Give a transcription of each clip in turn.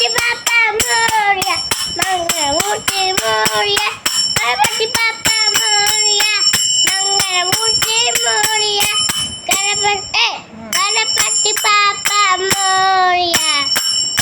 பட்டி பாப்பா மோரியா மங்கள ஊட்டி மோரியா கரபட்டி பாப்பா மோரியா மங்கள ஊட்டி மோரியா கரபட்டி கரபட்டி பாப்பா மோரியா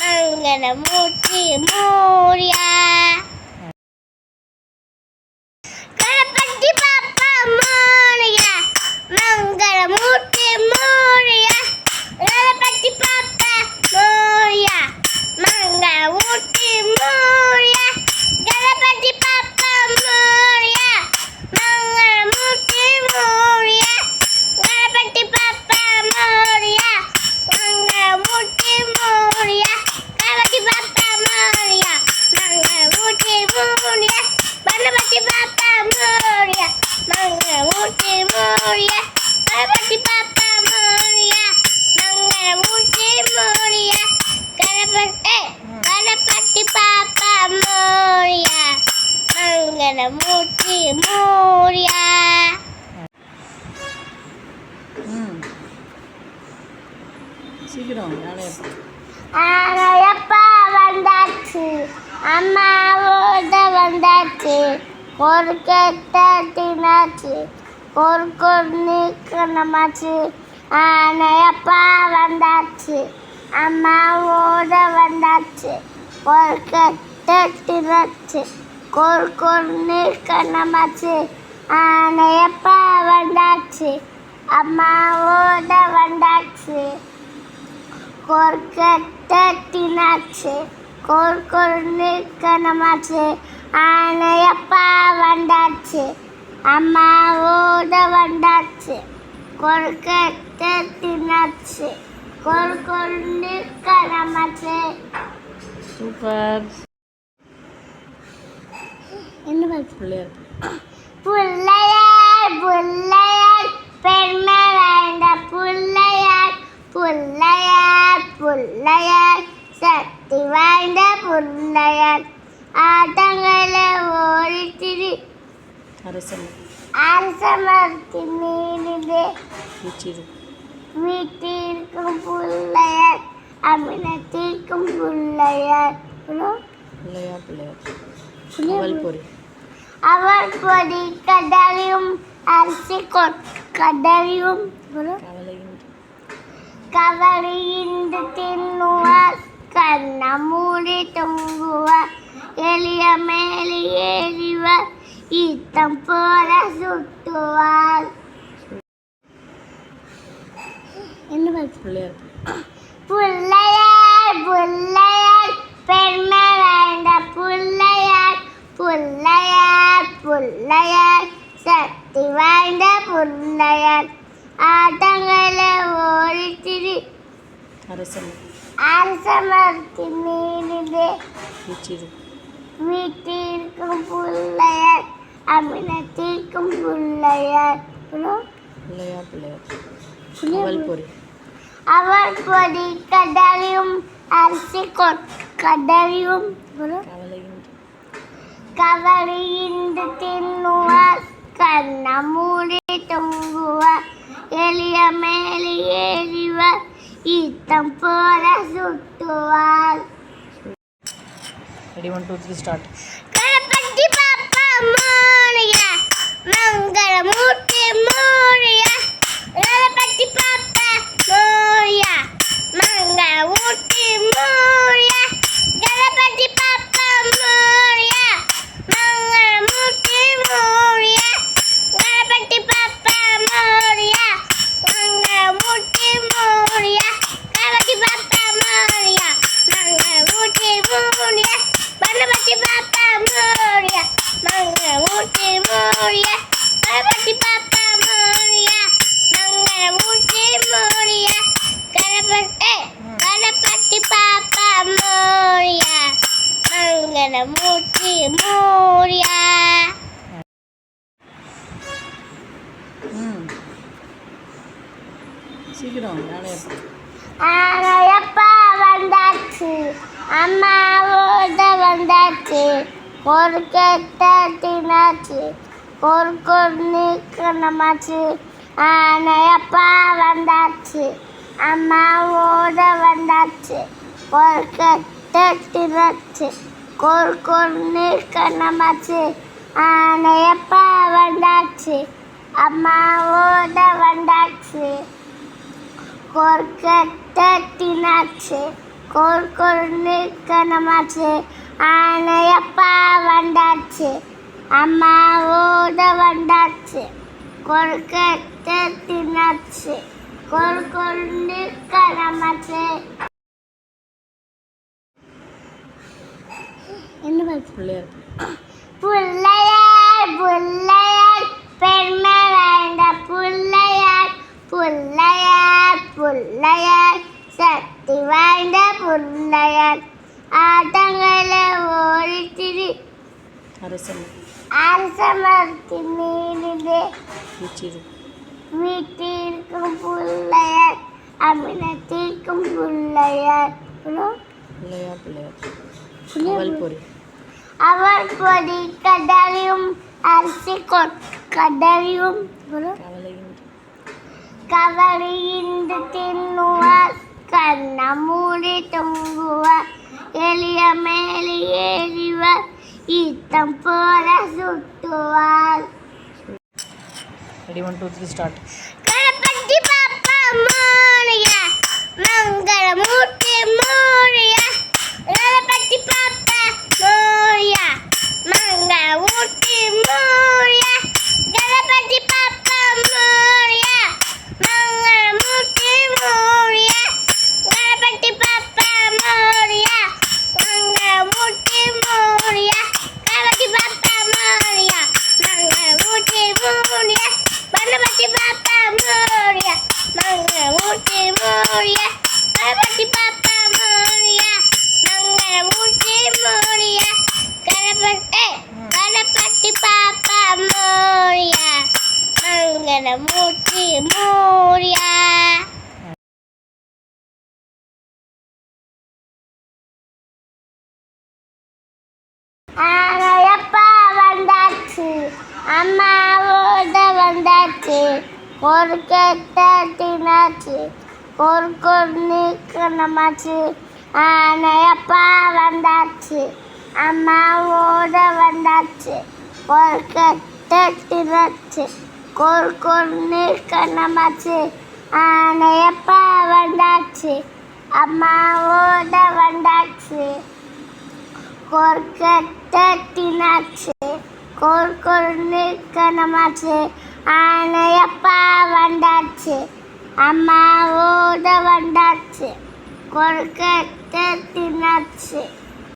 மங்கள ஊட்டி மோரியா Surya di Papa. மூச்சு மூரியா சீக்கிரம் ஆனையப்பா வந்தாச்சு. அம்மாவோட வந்தாச்சு. ஒரு கெட்டாச்சு ஒரு கொண்டாச்சு ஆனையப்பா வந்தாச்சு. அம்மாவோட வந்தாச்சு. ஒரு கெட்டாச்சு கோல்கோல்னு கண்ணமாச்சு ஆனையப்பா வந்தாச்சு அம்மாவோட வந்தாச்சு கொர்க்கத்தை தினாச்சு கோல்கோல்னு கண்ணமாச்சு ஆனையப்பா வந்தாச்சு அம்மாவோட வந்தாச்சு கொல்கத்தை தினாச்சு கோல்கோல்னு கண்ணமாச்சு சூப்பர் എന്ന് പഠിച്ചു പിള്ളേർ പുള്ളയാൽ പുള്ളയാൽ പെരുമ വേണ്ട പുള്ളയാൽ പുള്ളയാൽ പുള്ളയാൽ ശക്തി വേണ്ട പുള്ളയാൽ ആട്ടങ്ങളെ ഓടിച്ചിരി അരസമർത്തി നീലിലെ വീട്ടിൽക്കും പുള്ളയാൽ അമിനത്തിൽക്കും പുള്ളയാൽ പിള്ളയാൽ പിള്ളയാൽ അവൽപൊരി അവർ പൊടിക്കടലയും അരച്ചി കടലയും കവളിയിണ്ട് തിന്നുക കണ്ണമൂടി തൊങ്ങുക എളിയ മേലി എരിവ ഇത്തം പോലെ സുട്ടുവാൽ പിള്ളയാർ പിള്ളയാർ புகழ்ந்த புள்ளையார் ஆட்டங்களை ஓடிச்சிரு அரசமரத்து மீனிலே வீட்டிற்கும் பிள்ளையார் அமினத்திற்கும் பிள்ளையார். பிள்ளையார் பிள்ளையார். அவள் பொறி. அவள் பொறி கதறியும் அரிசி கதறியும். கவலையின்றி தின்னுவார். கண்ணமூடி தொங்குவ எளிய மேலே ஏறிவ ஈத்தம் போல சுட்டுவாள். Ready one two three start Ganpati Bappa Morya Mangal மூர்த்தி மோனிய. கணபதி பாப்பா மோனிய மங்கள மூர்த்தி மோனிய. பட்டி பாப்பா மோரியா மங்க ஊட்டி மோரியா கரபட்டி பாப்பா மோரியா மங்க ஊட்டி மோரியா கரபட்டி கரபட்டி பாப்பா மோரியா மங்கன மூட்டி மோரியா சீக்கிரம் ஆனையப்பா வந்தாச்சு. அம்மாவோட வந்தாச்சு. ஒரு கெட்ட தினாச்சு ஒரு கொண்டு ஆனையப்பா வந்தாச்சு. அம்மாவோட வந்தாச்சு. ஒரு கெட்ட தினாச்சு ஒரு கொண்டு ஆனையப்பா வந்தாச்சு. அம்மாவோட வந்தாச்சு. ஒரு கெட்ட கணமாச்சு ஆனையப்பா வந்தாச்சு அம்மாவோட வந்தாச்சு கொர்க்கட்டினாச்சு கொர்கொன்னு கணமாச்சு என்ன பாட்டு பிள்ளையார் புள்ளையார் புள்ளையார் பெருமை வாய்ந்த புள்ளையார் புள்ளையார் புள்ளையார் சக்தி வாய்ந்த புள்ளையார் ஆட்டங்களை ஓடித்திரு அரசன் அரசமர்த்தி மீறிது வீச்சிரு வீட்டிற்கும் புள்ளையார் அமினத்திற்கும் புள்ளையார் அப்புறம் பிள்ளையார் பிள்ளையார் புள்ளையார் அவல் பொறி அவர் பொடி கடலையும் அரிசி கொட் கடலையும் அப்புறம் கவலையின்றி கவலையின்றி தின்னுவார் கண்ண மோரியா ஆனையப்பா வந்தாச்சு. அம்மாவோட வந்தாச்சு. ஒரு கேட்ட தினாச்சு ஒரு கொண்டு கணமாச்சு ஆனையப்பா வந்தாச்சு. அம்மாவோட வந்தாச்சு. ஒரு கெட்ட தினாச்சு ஒரு கொண்டு கணமாச்சு ஆனையப்பா வந்தாச்சு? அம்மாவோட வந்தாச்சு. கொர்க்கட்டினாச்சு கொர்கொன்னு கண்ணமாச்சு ஆனையப்பா வந்தாச்சு? அம்மாவோட வந்தாச்சு. கொர்க்கட்டினாச்சு